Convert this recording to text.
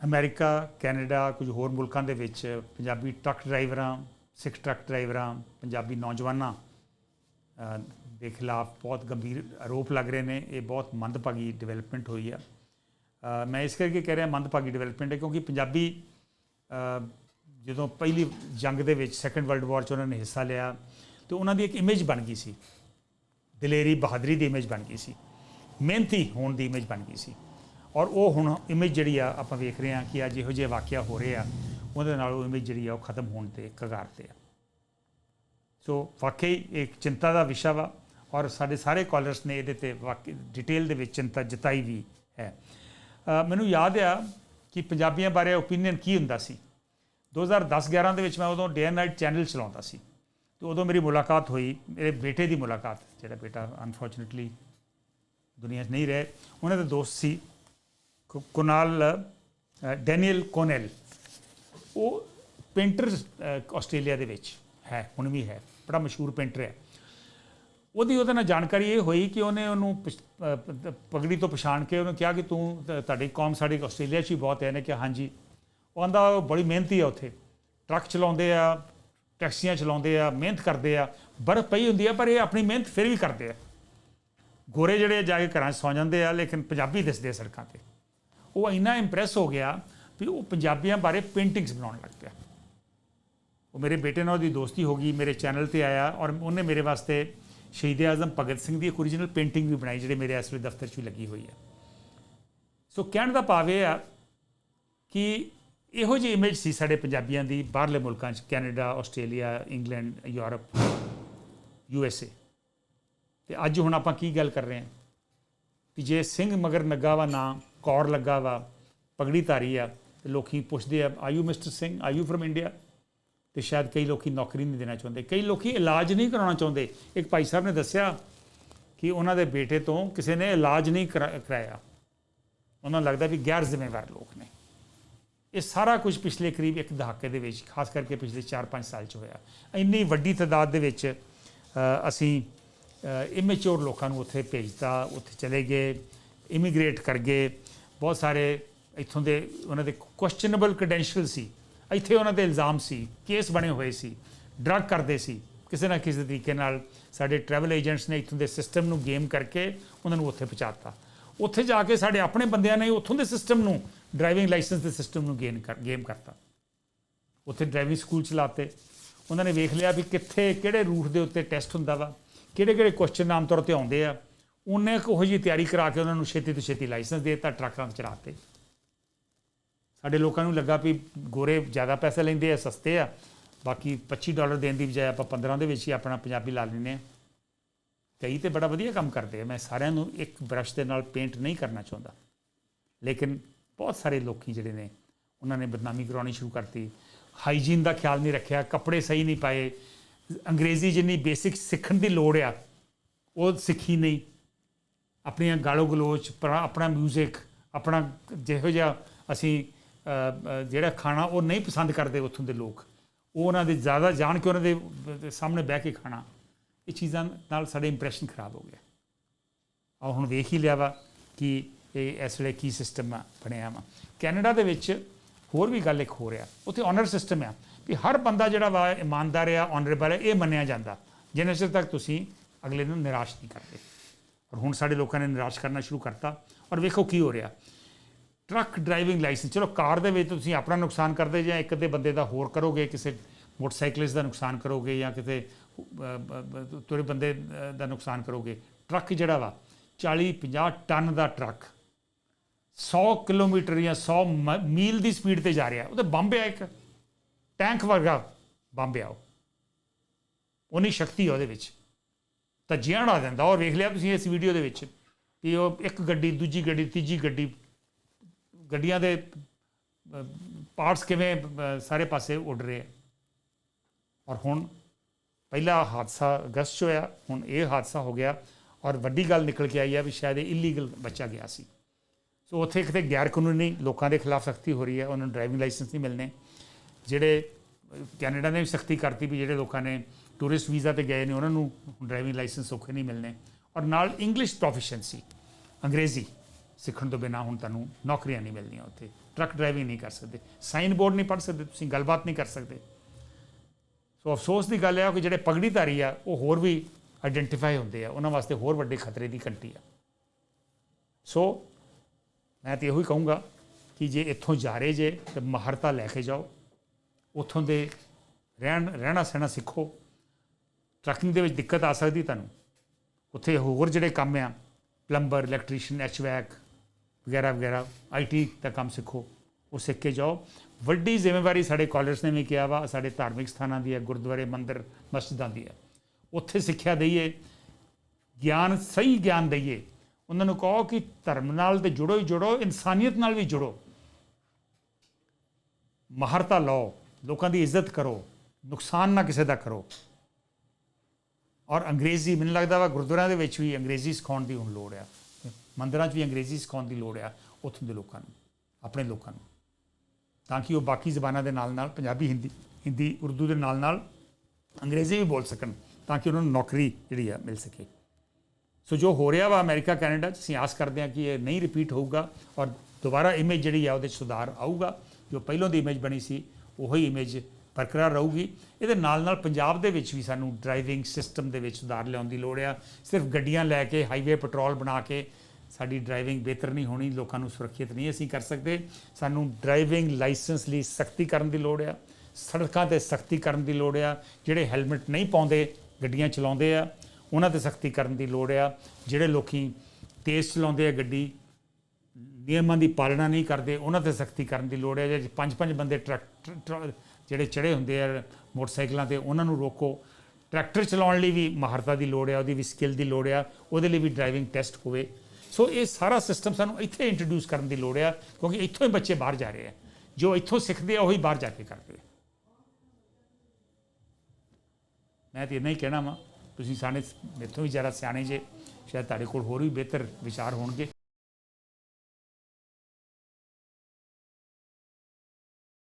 America, Canada, ਕੁਝ ਹੋਰ ਮੁਲਕਾਂ ਦੇ ਵਿੱਚ ਪੰਜਾਬੀ ਟਰੱਕ ਡਰਾਈਵਰਾਂ, ਸਿੱਖ ਟਰੱਕ ਡਰਾਈਵਰਾਂ, ਪੰਜਾਬੀ ਨੌਜਵਾਨਾਂ ਦੇ ਖਿਲਾਫ ਬਹੁਤ ਗੰਭੀਰ ਆਰੋਪ ਲੱਗ ਰਹੇ ਨੇ। ਇਹ ਬਹੁਤ ਮੰਦਭਾਗੀ ਡਿਵੈਲਪਮੈਂਟ ਹੋਈ ਆ। ਮੈਂ ਇਸ ਕਰਕੇ ਕਹਿ ਰਿਹਾ ਮੰਦਭਾਗੀ ਡਿਵੈਲਪਮੈਂਟ ਹੈ ਕਿਉਂਕਿ ਪੰਜਾਬੀ ਜਦੋਂ ਪਹਿਲੀ ਜੰਗ ਦੇ ਵਿੱਚ ਸੈਕੰਡ ਵਰਲਡ ਵਾਰ 'ਚ ਉਹਨਾਂ ਨੇ ਹਿੱਸਾ ਲਿਆ, ਤੇ ਉਹਨਾਂ ਦੀ ਇੱਕ ਇਮੇਜ ਬਣ ਗਈ ਸੀ। ਦਲੇਰੀ ਬਹਾਦਰੀ ਦੀ ਇਮੇਜ ਬਣ ਗਈ ਸੀ। ਮਿਹਨਤੀ ਹੋਣ ਦੀ ਇਮੇਜ ਬਣ ਗਈ ਸੀ। ਔਰ ਉਹ ਹੁਣ ਇਮੇਜ ਜਿਹੜੀ ਆ ਆਪਾਂ ਵੇਖ ਰਹੇ ਹਾਂ ਕਿ ਅੱਜ ਇਹੋ ਜਿਹੇ ਵਾਕਿਆ ਹੋ ਰਹੇ ਆ, ਉਹਦੇ ਨਾਲ ਉਹ ਇਮੇਜ ਜਿਹੜੀ ਆ ਉਹ ਖਤਮ ਹੋਣ ਤੇ ਕਗਾਰ ਤੇ ਆ। ਸੋ ਵਾਕਈ ਇੱਕ ਚਿੰਤਾ ਦਾ ਵਿਸ਼ਾ ਵਾ ਔਰ ਸਾਡੇ ਸਾਰੇ ਕਾਲਰਸ ਨੇ ਇਹਦੇ ਤੇ ਵਾਕਈ ਡਿਟੇਲ ਦੇ ਵਿੱਚ ਚਿੰਤਾ ਜਤਾਈ ਵੀ ਹੈ। ਮੈਨੂੰ ਯਾਦ ਆ ਕਿ ਪੰਜਾਬੀਆਂ ਬਾਰੇ ਓਪੀਨੀਅਨ ਕੀ ਹੁੰਦਾ ਸੀ? 2010-11 ਦੇ ਵਿੱਚ ਮੈਂ ਉਦੋਂ ਡੇ ਐਂਡ ਨਾਈਟ ਚੈਨਲ ਚਲਾਉਂਦਾ ਸੀ। ਤੇ ਉਦੋਂ ਮੇਰੀ ਮੁਲਾਕਾਤ ਹੋਈ, ਮੇਰੇ ਬੇਟੇ ਦੀ ਮੁਲਾਕਾਤ, ਜਿਹੜਾ ਬੇਟਾ ਅਨਫੋਰਚੂਨਟਲੀ ਦੁਨੀਆ 'ਚ ਨਹੀਂ ਰਹੇ, ਉਹਨਾਂ ਦੇ ਦੋਸਤ ਸੀ। ਕੁਨਾਲ ਡੈਨੀਅਲ ਕੋਨੈਲ। ਉਹ ਪੇਂਟਰ ਆਸਟ੍ਰੇਲੀਆ ਦੇ ਵਿੱਚ ਹੈ, ਹੁਣ ਵੀ ਹੈ, ਬੜਾ ਮਸ਼ਹੂਰ ਪੇਂਟਰ ਹੈ। ਉਹਦੀ ਉਹਦੇ ਨਾਲ ਜਾਣਕਾਰੀ ਇਹ ਹੋਈ ਕਿ ਉਹਨੇ ਉਹਨੂੰ ਪਛ- ਪਗੜੀ ਤੋਂ ਪਛਾਣ ਕੇ ਉਹਨੂੰ ਕਿਹਾ ਕਿ ਤੂੰ ਤੁਹਾਡੀ ਕੌਮ ਸਾਡੀ ਆਸਟ੍ਰੇਲੀਆ 'ਚ ਹੀ ਬਹੁਤ ਹੈ। ਨੇ ਕਿ ਹਾਂਜੀ। ਉਹ ਆਂਦਾ ਉਹ ਬੜੀ ਮਿਹਨਤੀ ਆ ਉੱਥੇ। ਟਰੱਕ ਚਲਾਉਂਦੇ ਆ, ਟੈਕਸੀਆਂ ਚਲਾਉਂਦੇ ਆ, ਮਿਹਨਤ ਕਰਦੇ ਆ। ਬਰਫ਼ ਪਈ ਹੁੰਦੀ ਆ, ਪਰ ਇਹ ਆਪਣੀ ਮਿਹਨਤ ਫਿਰ ਵੀ ਕਰਦੇ ਆ। ਗੋਰੇ ਜਿਹੜੇ ਜਾ ਕੇ ਘਰਾਂ 'ਚ ਸੌ ਜਾਂਦੇ ਆ, ਲੇਕਿਨ ਪੰਜਾਬੀ ਦਿਸਦੇ ਆ ਸੜਕਾਂ ਤੇ। ਉਹ ਇੰਨਾ ਇੰਪ੍ਰੈਸ ਹੋ ਗਿਆ ਵੀ ਉਹ ਪੰਜਾਬੀਆਂ ਬਾਰੇ ਪੇਂਟਿੰਗਸ ਬਣਾਉਣ ਲੱਗ ਪਿਆ। ਉਹ ਮੇਰੇ ਬੇਟੇ ਨਾਲ ਉਹਦੀ ਦੋਸਤੀ ਹੋ ਗਈ, ਮੇਰੇ ਚੈਨਲ ਤੇ ਆਇਆ ਔਰ ਉਹਨੇ ਮੇਰੇ ਵਾਸਤੇ ਸ਼ਹੀਦ ਆਜ਼ਮ ਭਗਤ ਸਿੰਘ ਦੀ ਇੱਕ ਓਰੀਜਨਲ ਪੇਂਟਿੰਗ ਵੀ ਬਣਾਈ, ਜਿਹੜੇ ਮੇਰੇ ਇਸ ਵੇਲੇ ਦਫ਼ਤਰ 'ਚ ਵੀ ਲੱਗੀ ਹੋਈ ਹੈ। ਸੋ ਕਹਿਣ ਦਾ ਭਾਵ ਇਹ ਆ ਕਿ ਇਹੋ ਜਿਹੀ ਇਮੇਜ ਸੀ ਸਾਡੇ ਪੰਜਾਬੀਆਂ ਦੀ ਬਾਹਰਲੇ ਮੁਲਕਾਂ 'ਚ, Canada, Australia, England, Europe, U S A. ਤੇ ਅੱਜ ਹੁਣ ਆਪਾਂ ਕੀ ਗੱਲ ਕਰ ਰਹੇ ਹਾਂ ਕਿ ਜੇ ਸਿੰਘ ਮਗਰ ਲੱਗਾ ਵਾ ਨਾਂ ਕੌਰ ਲੱਗਾ ਵਾ, ਪਗੜੀ ਧਾਰੀ ਆ, ਤੇ ਲੋਕੀ ਪੁੱਛਦੇ ਆ are you mister Singh are you from India ਤੇ ਸ਼ਾਇਦ ਕਈ ਲੋਕੀ ਨੌਕਰੀ ਨਹੀਂ ਦੇਣਾ ਚਾਹੁੰਦੇ। ਕਈ ਲੋਕੀ ਇਲਾਜ ਨਹੀਂ ਕਰਾਉਣਾ ਚਾਹੁੰਦੇ। ਇੱਕ ਭਾਈ ਸਾਹਿਬ ਨੇ ਦੱਸਿਆ ਕਿ ਉਹਨਾਂ ਦੇ ਬੇਟੇ ਤੋਂ ਕਿਸੇ ਨੇ ਇਲਾਜ ਨਹੀਂ ਕਰਾ- ਕਰਾਇਆ। ਉਹਨਾਂ ਨੂੰ ਲੱਗਦਾ ਵੀ ਗੈਰ ਜ਼ਿੰਮੇਵਾਰ ਲੋਕ ਨੇ। ਇਹ ਸਾਰਾ ਕੁਝ ਪਿਛਲੇ ਕਰੀਬ ਇੱਕ ਦਹਾਕੇ ਦੇ ਵਿੱਚ, ਖਾਸ ਕਰਕੇ ਪਿਛਲੇ 4-5 ਸਾਲ ਚ ਹੋਇਆ। ਇੰਨੀ ਵੱਡੀ ਤਾਦਾਦ ਦੇ ਵਿੱਚ ਅਸੀਂ ਇਮੈਚੁਰ ਲੋਕਾਂ ਨੂੰ ਉੱਥੇ ਭੇਜਤਾ, ਉੱਥੇ ਚਲੇ ਗਏ ਇਮੀਗ੍ਰੇਟ ਕਰ ਗਏ। ਬਹੁਤ ਸਾਰੇ ਇੱਥੋਂ ਦੇ ਉਹਨਾਂ ਦੇ ਕੁਐਸਚਨੇਬਲ ਕ੍ਰੈਡੈਂਸ਼ੀਅਲ ਸੀ। ਇੱਥੇ ਉਹਨਾਂ ਦੇ ਇਲਜ਼ਾਮ ਸੀ ਕੇਸ ਬਣੇ ਹੋਏ ਸੀ ਡਰੱਗ ਕਰਦੇ ਸੀ। ਕਿਸੇ ਨਾ ਕਿਸੇ ਤਰੀਕੇ ਨਾਲ ਸਾਡੇ ਟਰੈਵਲ ਏਜੰਟਸ ਨੇ ਇੱਥੋਂ ਦੇ ਸਿਸਟਮ ਨੂੰ ਗੇਮ ਕਰਕੇ ਉਹਨਾਂ ਨੂੰ ਉੱਥੇ ਪਹੁੰਚਾਤਾ। ਉੱਥੇ ਜਾ ਕੇ ਸਾਡੇ ਆਪਣੇ ਬੰਦਿਆਂ ਨੇ ਉੱਥੋਂ ਦੇ ਸਿਸਟਮ ਨੂੰ ਡਰਾਈਵਿੰਗ ਲਾਇਸੈਂਸ ਦੇ ਸਿਸਟਮ ਨੂੰ ਗੇਮ ਕਰ ਗੇਮ ਕਰਤਾ। ਉੱਥੇ ਡਰਾਈਵਿੰਗ ਸਕੂਲ ਚਲਾਤੇ ਉਹਨਾਂ ਨੇ ਵੇਖ ਲਿਆ ਵੀ ਕਿੱਥੇ, ਕਿਹੜੇ ਰੂਟ ਦੇ ਉੱਤੇ ਟੈਸਟ ਹੁੰਦਾ ਵਾ ਕਿਹੜੇ ਕਿਹੜੇ ਕੁਐਸਚਨ ਆਮ ਤੌਰ ਤੇ ਆਉਂਦੇ ਆ। ਉਹਨੇ ਉਹੋ ਜੀ ਤਿਆਰੀ ਕਰਾ ਕੇ ਉਹਨਾਂ ਨੂੰ ਛੇਤੀ ਤੋਂ ਛੇਤੀ ਲਾਇਸੈਂਸ ਦੇ ਦਿੱਤਾ, ਟਰੱਕਾਂ ਤੇ ਚਲਾਤੇ ਸਾਡੇ ਲੋਕਾਂ ਨੂੰ ਲੱਗਾ ਵੀ ਗੋਰੇ ਜ਼ਿਆਦਾ ਪੈਸੇ ਲੈਂਦੇ ਆ, ਸਸਤੇ ਆ। ਬਾਕੀ 25 ਡਾਲਰ ਦੇਣ ਦੀ ਬਜਾਏ ਆਪਾਂ 15 ਦੇ ਵਿੱਚ ਹੀ ਆਪਣਾ ਪੰਜਾਬੀ ਲਾ ਲੈਂਦੇ ਆ। ਕਈ ਤੇ ਬੜਾ ਵਧੀਆ ਕੰਮ ਕਰਦੇ ਆ। ਮੈਂ ਸਾਰਿਆਂ ਨੂੰ ਇੱਕ ਬ੍ਰਸ਼ ਦੇ ਨਾਲ ਪੇਂਟ ਨਹੀਂ ਕਰਨਾ ਚਾਹੁੰਦਾ। ਲੇਕਿਨ ਬਹੁਤ ਸਾਰੇ ਲੋਕੀ ਜਿਹੜੇ ਨੇ, ਉਹਨਾਂ ਨੇ ਬਦਨਾਮੀ ਕਰਾਉਣੀ ਸ਼ੁਰੂ ਕਰਤੀ। ਹਾਈਜੀਨ ਦਾ ਖਿਆਲ ਨਹੀਂ ਰੱਖਿਆ, ਕੱਪੜੇ ਸਹੀ ਨਹੀਂ ਪਾਏ। ਅੰਗਰੇਜ਼ੀ ਜਿੰਨੀ ਬੇਸਿਕ ਸਿੱਖਣ ਦੀ ਲੋੜ ਆ, ਉਹ ਸਿੱਖੀ ਨਹੀਂ। ਆਪਣੀਆਂ ਗਾਲੋ ਗਲੋਚ, ਪਰ, ਆਪਣਾ 뮤직 ਆਪਣਾ ਜਿਹੋ ਜਿਹਾ ਅਸੀਂ ਜਿਹੜਾ ਖਾਣਾ ਉਹ ਨਹੀਂ ਪਸੰਦ ਕਰਦੇ ਉੱਥੋਂ ਦੇ ਲੋਕ, ਉਹ ਉਹਨਾਂ ਦੇ ਜ਼ਿਆਦਾ ਜਾਣ ਕੇ ਉਹਨਾਂ ਦੇ ਸਾਹਮਣੇ ਬਹਿ ਕੇ ਖਾਣਾ, ਇਹ ਚੀਜ਼ਾਂ ਨਾਲ ਸਾਡੇ ਇੰਪ੍ਰੈਸ਼ਨ ਖਰਾਬ ਹੋ ਗਿਆ। ਆ ਹੁਣ ਵੇਖ ਹੀ ਲਿਆ ਵਾ ਕਿ ਇਹ ਇਸ ਵੇਲੇ ਕੀ ਸਿਸਟਮ ਆ, ਬਣਿਆ ਵਾ। ਕੈਨੇਡਾ ਦੇ ਵਿੱਚ ਹੋਰ ਵੀ ਗੱਲ ਇੱਕ ਹੋ ਰਿਹਾ ਉੱਥੇ ਆਨਰ ਸਿਸਟਮ ਆ ਕਿ ਹਰ ਬੰਦਾ ਜਿਹੜਾ ਵਾ ਇਮਾਨਦਾਰ ਆ ਆਨਰੇਬਲ ਹੈ ਇਹ ਮੰਨਿਆ ਜਾਂਦਾ। ਜਿੰਨੇ ਚਿਰ ਤੱਕ ਤੁਸੀਂ ਅਗਲੇ ਨੂੰ ਨਿਰਾਸ਼ ਨਹੀਂ ਕਰਦੇ। ਔਰ ਹੁਣ ਸਾਡੇ ਲੋਕਾਂ ਨੇ ਨਿਰਾਸ਼ ਕਰਨਾ ਸ਼ੁਰੂ ਕਰਤਾ। ਔਰ ਵੇਖੋ ਕੀ ਹੋ ਰਿਹਾ। ਟਰੱਕ ਡਰਾਈਵਿੰਗ ਲਾਇਸੈਂਸ, ਚਲੋ ਕਾਰ ਦੇ ਵਿੱਚ ਤੁਸੀਂ ਆਪਣਾ ਨੁਕਸਾਨ ਕਰਦੇ ਜਾਂ ਇੱਕ ਅੱਧੇ ਬੰਦੇ ਦਾ ਹੋਰ ਕਰੋਗੇ, ਕਿਸੇ ਮੋਟਰਸਾਈਕਲਿਸਟ ਦਾ ਨੁਕਸਾਨ ਕਰੋਗੇ ਜਾਂ ਕਿਸੇ ਤੁਰੇ ਬੰਦੇ ਦਾ ਨੁਕਸਾਨ ਕਰੋਗੇ। ਟਰੱਕ ਜਿਹੜਾ ਵਾ 40 50 ਟਨ ਦਾ ਟਰੱਕ 100 ਕਿਲੋਮੀਟਰ ਜਾਂ 100 ਮ- ਮੀਲ ਦੀ ਸਪੀਡ ਤੇ ਜਾ ਰਿਹਾ। ਉਹਦੇ ਬੰਬ ਆ ਇੱਕ। ਟੈਂਕ ਵਰਗਾ ਬੰਬ ਆ ਉਹ। ਉਨੀ ਸ਼ਕਤੀ ਆ ਉਹਦੇ ਵਿੱਚ। ਧੱਜੀਆਂ ਉਡਾ ਦਿੰਦਾ। ਔਰ ਵੇਖ ਲਿਆ ਤੁਸੀਂ ਇਸ ਵੀਡੀਓ ਦੇ ਵਿੱਚ ਕਿ ਉਹ ਇੱਕ ਗੱਡੀ, ਦੂਜੀ ਗੱਡੀ, ਤੀਜੀ ਗੱਡੀ, ਗੱਡੀਆਂ ਦੇ ਪਾਰਟਸ ਕਿਵੇਂ ਸਾਰੇ ਪਾਸੇ ਉੱਡ ਰਹੇ ਆ। ਔਰ ਹੁਣ ਪਹਿਲਾ ਹਾਦਸਾ ਅਗਸਤ 'ਚ ਹੋਇਆ, ਹੁਣ ਇਹ ਹਾਦਸਾ ਹੋ ਗਿਆ ਔਰ ਵੱਡੀ ਗੱਲ ਨਿਕਲ ਕੇ ਆਈ ਹੈ ਵੀ ਸ਼ਾਇਦ ਇਹ ਇਲੀਗਲ ਬੱਚਾ ਗਿਆ ਸੀ। ਸੋ ਉੱਥੇ ਕਿਤੇ ਗੈਰ ਕਾਨੂੰਨੀ ਲੋਕਾਂ ਦੇ ਖਿਲਾਫ ਸਖਤੀ ਹੋ ਰਹੀ ਹੈ, ਉਹਨਾਂ ਨੂੰ ਡਰਾਈਵਿੰਗ ਲਾਇਸੈਂਸ ਨਹੀਂ ਮਿਲਨੇ ਜਿਹੜੇ ਕੈਨੇਡਾ ਨੇ ਵੀ ਸਖਤੀ ਕਰਤੀ ਵੀ ਜਿਹੜੇ ਲੋਕਾਂ ਨੇ ਟੂਰਿਸਟ ਵੀਜ਼ਾ ਤੇ ਗਏ ਨੇ, ਉਹਨਾਂ ਨੂੰ ਡਰਾਈਵਿੰਗ ਲਾਇਸੈਂਸ ਔਖੇ ਨਹੀਂ ਮਿਲਨੇ ਔਰ ਨਾਲ ਇੰਗਲਿਸ਼ ਪ੍ਰੋਫੀਸ਼ੀਐਂਸੀ ਅੰਗਰੇਜ਼ੀ ਸਿੱਖਣ ਤੋਂ ਬਿਨਾ ਹੁਣ ਤੁਹਾਨੂੰ ਨੌਕਰੀਆਂ ਨਹੀਂ ਮਿਲਣੀਆਂ ਉੱਥੇ। ਟਰੱਕ ਡਰਾਈਵਿੰਗ ਨਹੀਂ ਕਰ ਸਕਦੇ। ਸਾਈਨ ਬੋਰਡ ਨਹੀਂ ਪੜ੍ਹ ਸਕਦੇ ਤੁਸੀਂ, ਗੱਲਬਾਤ ਨਹੀਂ ਕਰ ਸਕਦੇ। ਸੋ ਅਫਸੋਸ ਦੀ ਗੱਲ ਹੈ ਕਿ ਜਿਹੜੇ ਪਗੜੀਧਾਰੀ ਆ, ਉਹ ਹੋਰ ਵੀ ਆਇਡੈਂਟੀਫਾਈ ਹੁੰਦੇ ਆ। ਉਹਨਾਂ ਵਾਸਤੇ ਹੋਰ ਵੱਡੇ ਖਤਰੇ ਦੀ ਘੰਟੀ ਆ। ਸੋ ਮੈਂ ਤੇ ਇਹੋ ਹੀ ਕਹੂੰਗਾ ਕਿ ਜੇ ਇੱਥੋਂ ਜਾ ਰਹੇ ਜੇ, ਤੇ ਮਹਾਰਤਾ ਲੈ ਕੇ ਜਾਓ। ਉੱਥੋਂ ਦੇ ਰਹਿਣ ਰਹਿਣਾ ਸਹਿਣਾ ਸਿੱਖੋ। ਟਰੱਕਿੰਗ ਦੇ ਵਿੱਚ ਦਿੱਕਤ ਆ ਸਕਦੀ ਤੁਹਾਨੂੰ। ਉੱਥੇ ਹੋਰ ਜਿਹੜੇ ਕੰਮ ਆ ਪਲੰਬਰ ਇਲੈਕਟ੍ਰੀਸ਼ੀਅਨ ਐਚਵੈਕ ਵਗੈਰਾ ਵਗੈਰਾ ਆਈਟੀ ਦਾ ਕੰਮ ਸਿੱਖੋ, ਉਹ ਸਿੱਖ ਕੇ ਜਾਓ। ਵੱਡੀ ਜ਼ਿੰਮੇਵਾਰੀ ਸਾਡੇ ਕਾਲਜ ਨੇ ਵੀ ਕਿਹਾ ਵਾ, ਸਾਡੇ ਧਾਰਮਿਕ ਸਥਾਨਾਂ ਦੀ ਹੈ, ਗੁਰਦੁਆਰੇ, ਮੰਦਿਰ, ਮਸਜਿਦਾਂ ਦੀ ਹੈ। ਉੱਥੇ ਸਿੱਖਿਆ ਦਈਏ, ਗਿਆਨ, ਸਹੀ ਗਿਆਨ ਦਈਏ। ਉਹਨਾਂ ਨੂੰ ਕਹੋ ਕਿ ਧਰਮ ਨਾਲ ਤੇ ਜੁੜੋ ਹੀ ਜੁੜੋ, ਇਨਸਾਨੀਅਤ ਨਾਲ ਵੀ ਜੁੜੋ। ਮਹਾਰਤਾ ਲਓ, ਲੋਕਾਂ ਦੀ ਇੱਜ਼ਤ ਕਰੋ, ਨੁਕਸਾਨ ਨਾ ਕਿਸੇ ਦਾ ਕਰੋ। ਔਰ ਅੰਗਰੇਜ਼ੀ, ਮੈਨੂੰ ਲੱਗਦਾ ਵਾ ਗੁਰਦੁਆਰਿਆਂ ਦੇ ਵਿੱਚ ਵੀ ਅੰਗਰੇਜ਼ੀ ਸਿਖਾਉਣ ਦੀ ਹੁਣ ਲੋੜ ਆ। ਮੰਦਰਾਂ 'ਚ ਵੀ ਅੰਗਰੇਜ਼ੀ ਸਿਖਾਉਣ ਦੀ ਲੋੜ ਆ, ਉੱਥੋਂ ਦੇ ਲੋਕਾਂ ਨੂੰ, ਆਪਣੇ ਲੋਕਾਂ ਨੂੰ। ਤਾਂ ਕਿ ਉਹ ਬਾਕੀ ਜ਼ਬਾਨਾਂ ਦੇ ਨਾਲ ਨਾਲ ਪੰਜਾਬੀ, ਹਿੰਦੀ ਹਿੰਦੀ, ਉਰਦੂ ਦੇ ਨਾਲ ਨਾਲ ਅੰਗਰੇਜ਼ੀ ਵੀ ਬੋਲ ਸਕਣ, ਤਾਂ ਕਿ ਉਹਨਾਂ ਨੂੰ ਨੌਕਰੀ ਜਿਹੜੀ ਆ ਮਿਲ ਸਕੇ। ਸੋ ਜੋ ਹੋ ਰਿਹਾ ਵਾ ਅਮਰੀਕਾ, ਕੈਨੇਡਾ 'ਚ ਅਸੀਂ ਆਸ ਕਰਦੇ ਹਾਂ ਕਿ ਇਹ ਨਹੀਂ ਰਿਪੀਟ ਹੋਊਗਾ ਔਰ ਦੁਬਾਰਾ ਇਮੇਜ ਜਿਹੜੀ ਆ ਉਹਦੇ 'ਚ ਸੁਧਾਰ ਆਊਗਾ। ਜੋ ਪਹਿਲਾਂ ਦੀ ਇਮੇਜ ਬਣੀ ਸੀ, ਉਹੀ ਇਮੇਜ ਬਰਕਰਾਰ ਰਹੂਗੀ। ਇਹਦੇ ਨਾਲ ਨਾਲ ਪੰਜਾਬ ਦੇ ਵਿੱਚ ਵੀ ਸਾਨੂੰ ਡਰਾਈਵਿੰਗ ਸਿਸਟਮ ਦੇ ਵਿੱਚ ਸੁਧਾਰ ਲਿਆਉਣ ਦੀ ਲੋੜ ਆ। ਸਿਰਫ ਗੱਡੀਆਂ ਲੈ ਕੇ ਹਾਈਵੇ ਪੈਟਰੋਲ ਬਣਾ ਕੇ ਸਾਡੀ ਡਰਾਈਵਿੰਗ ਬਿਹਤਰ ਨਹੀਂ ਹੋਣੀ, ਲੋਕਾਂ ਨੂੰ ਸੁਰੱਖਿਅਤ ਨਹੀਂ ਅਸੀਂ ਕਰ ਸਕਦੇ। ਸਾਨੂੰ ਡਰਾਈਵਿੰਗ ਲਾਇਸੈਂਸ ਲਈ ਸਖਤੀ ਕਰਨ ਦੀ ਲੋੜ ਆ। ਸੜਕਾਂ ਤੇ ਸਖਤੀ ਕਰਨ ਦੀ ਲੋੜ ਆ। ਜਿਹੜੇ ਹੈਲਮਟ ਨਹੀਂ ਪਾਉਂਦੇ, ਗੱਡੀਆਂ ਚਲਾਉਂਦੇ ਆ, ਉਹਨਾਂ ਤੇ ਸਖਤੀ ਕਰਨ ਦੀ ਲੋੜ ਆ। ਜਿਹੜੇ ਲੋਕੀ ਤੇਜ਼ ਚਲਾਉਂਦੇ ਆ ਗੱਡੀ, ਨਿਯਮਾਂ ਦੀ ਪਾਲਣਾ ਨਹੀਂ ਕਰਦੇ, ਉਹਨਾਂ ਤੇ ਸਖਤੀ ਕਰਨ ਦੀ ਲੋੜ ਹੈ ਜੇ ਪੰਜ ਪੰਜ ਬੰਦੇ ਟਰੱਕ ਟਰ- ਜਿਹੜੇ ਚੜੇ ਹੁੰਦੇ ਆ ਮੋਟਰਸਾਈਕਲਾਂ ਤੇ, ਉਹਨਾਂ ਨੂੰ ਰੋਕੋ। ਟਰੈਕਟਰ ਚਲਾਉਣ ਲਈ ਵੀ ਮਹਾਰਤਾ ਦੀ ਲੋੜ ਆ, ਉਹਦੀ ਵੀ ਸਕਿੱਲ ਦੀ ਲੋੜ ਆ, ਉਹਦੇ ਲਈ ਵੀ ਡਰਾਈਵਿੰਗ ਟੈਸਟ ਹੋਵੇ। ਸੋ ਇਹ ਸਾਰਾ ਸਿਸਟਮ ਸਾਨੂੰ ਇੱਥੇ ਇੰਟਰੋਡਿਊਸ ਕਰਨ ਦੀ ਲੋੜ ਆ, ਕਿਉਂਕਿ ਇੱਥੋਂ ਹੀ ਬੱਚੇ ਬਾਹਰ ਜਾ ਰਹੇ ਆ। ਜੋ ਇੱਥੋਂ ਸਿੱਖਦੇ ਆ, ਉਹੀ ਬਾਹਰ ਜਾ ਕੇ ਕਰਦੇ ਆ। ਮੈਂ ਤੇ ਇੰਨਾ ਹੀ ਕਹਿਣਾ ਵਾਂ, ਤੁਸੀਂ ਸਾਡੇ ਮੇਥੋਂ ਵੀ ਜ਼ਿਆਦਾ ਸਿਆਣੇ ਜੇ, ਸ਼ਾਇਦ ਤੁਹਾਡੇ ਕੋਲ ਹੋਰ ਵੀ ਬਿਹਤਰ ਵਿਚਾਰ ਹੋਣਗੇ।